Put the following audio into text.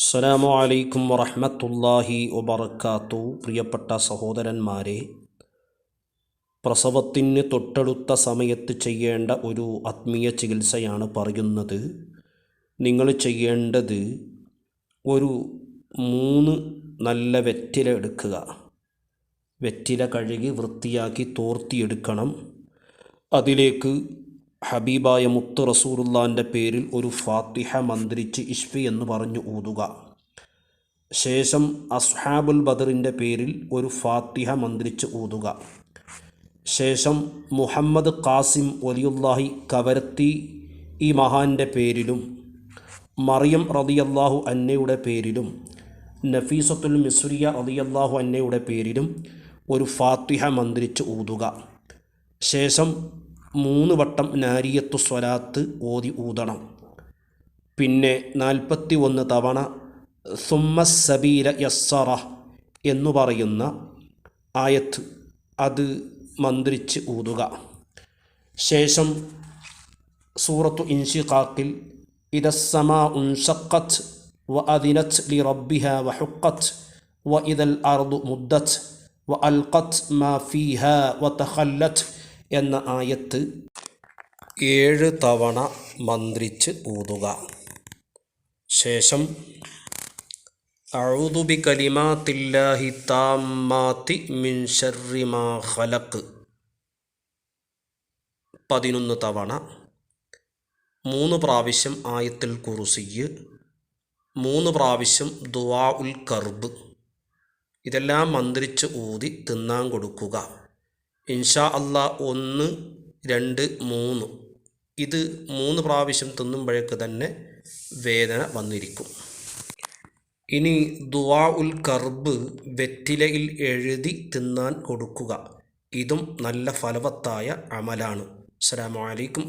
അസ്സലാമു അലൈക്കും വറഹ്മത്തുള്ളാഹി വബർക്കാത്തു പ്രിയപ്പെട്ട സഹോദരന്മാരെ പ്രസവത്തിന് തൊട്ടടുത്ത സമയത്ത് ചെയ്യേണ്ട ഒരു ആത്മീയ ചികിത്സയാണ് പറയുന്നത്. നിങ്ങൾ ചെയ്യേണ്ടത് ഒരു മൂന്ന് നല്ല വെറ്റില എടുക്കുക. വെറ്റില കഴുകി വൃത്തിയാക്കി തോർത്തിയെടുക്കണം. അതിലേക്ക് ഹബീബായ മുത്ത് റസൂറുല്ലാന്റെ പേരിൽ ഒരു ഫാത്തിഹ മന്ത്രിച്ച് ഇഷ്ഫി എന്ന് പറഞ്ഞു ഊതുക. ശേഷം അസ്ഹാബുൽ ബദറിന്റെ പേരിൽ ഒരു ഫാത്തിഹ മന്ത്രിച്ച് ഊതുക. ശേഷം മുഹമ്മദ് ഖാസിം വലിയുല്ലാഹി കവരത്തി ഈ മഹാന്റെ പേരിലും മറിയം റതിയല്ലാഹു അന്നയുടെ പേരിലും നഫീസത്തുൽ മിസ്രിയ റതിയല്ലാഹു അന്നയുടെ പേരിലും ഒരു ഫാത്തിഹ മന്ത്രിച്ച് ഊതുക. ശേഷം മൂന്ന് വട്ടം നാരിയത്തു സ്വലാത്ത് ഓതി ഊതണം. പിന്നെ നാൽപ്പത്തി ഒന്ന് തവണ സുമ്മസബീല യസ്സറ എന്നു പറയുന്ന ആയത്ത് അത് മന്ത്രിച്ച് ഊതുക. ശേഷം സൂറത്തു ഇൻഷിഖാക്കിൽ ഇതസ്സമാ ഉൻഷക്കത്ത് വ അതിനത്ത് ലി റബ്ബിഹ വ ഹുക്കത്ത് വ ഇതൽ അർദു മുദ്ദത്ത് വ അൽഖത്ത് മാ വ തഖല്ലത്ത് എന്ന ആയത്ത് ഏഴ് തവണ മന്ത്രിച്ച് ഊതുക. ശേഷം അഴുതുബി കലിമാത്തില്ലാഹി താമാത്തി മിൻ ഹലക്ക് പതിനൊന്ന് തവണ മൂന്ന് പ്രാവശ്യം ആയത്തിൽ കുറുസിയ് മൂന്ന് പ്രാവശ്യം ദുവാ ഉൽ കർബ്. ഇതെല്ലാം മന്ത്രിച്ച് ഊതി തിന്നാൻ കൊടുക്കുക. ഇൻഷാ അല്ല ഒന്ന് രണ്ട് മൂന്ന്. ഇത് മൂന്ന് പ്രാവശ്യം തിന്നുമ്പോഴേക്ക് തന്നെ വേദന വന്നിരിക്കും. ഇനി ദുവാ ഉൽ കർബ് വെറ്റിലയിൽ എഴുതി തിന്നാൻ കൊടുക്കുക. ഇതും നല്ല ഫലവത്തായ അമലാണ്. അസ്സലാമു അലൈക്കും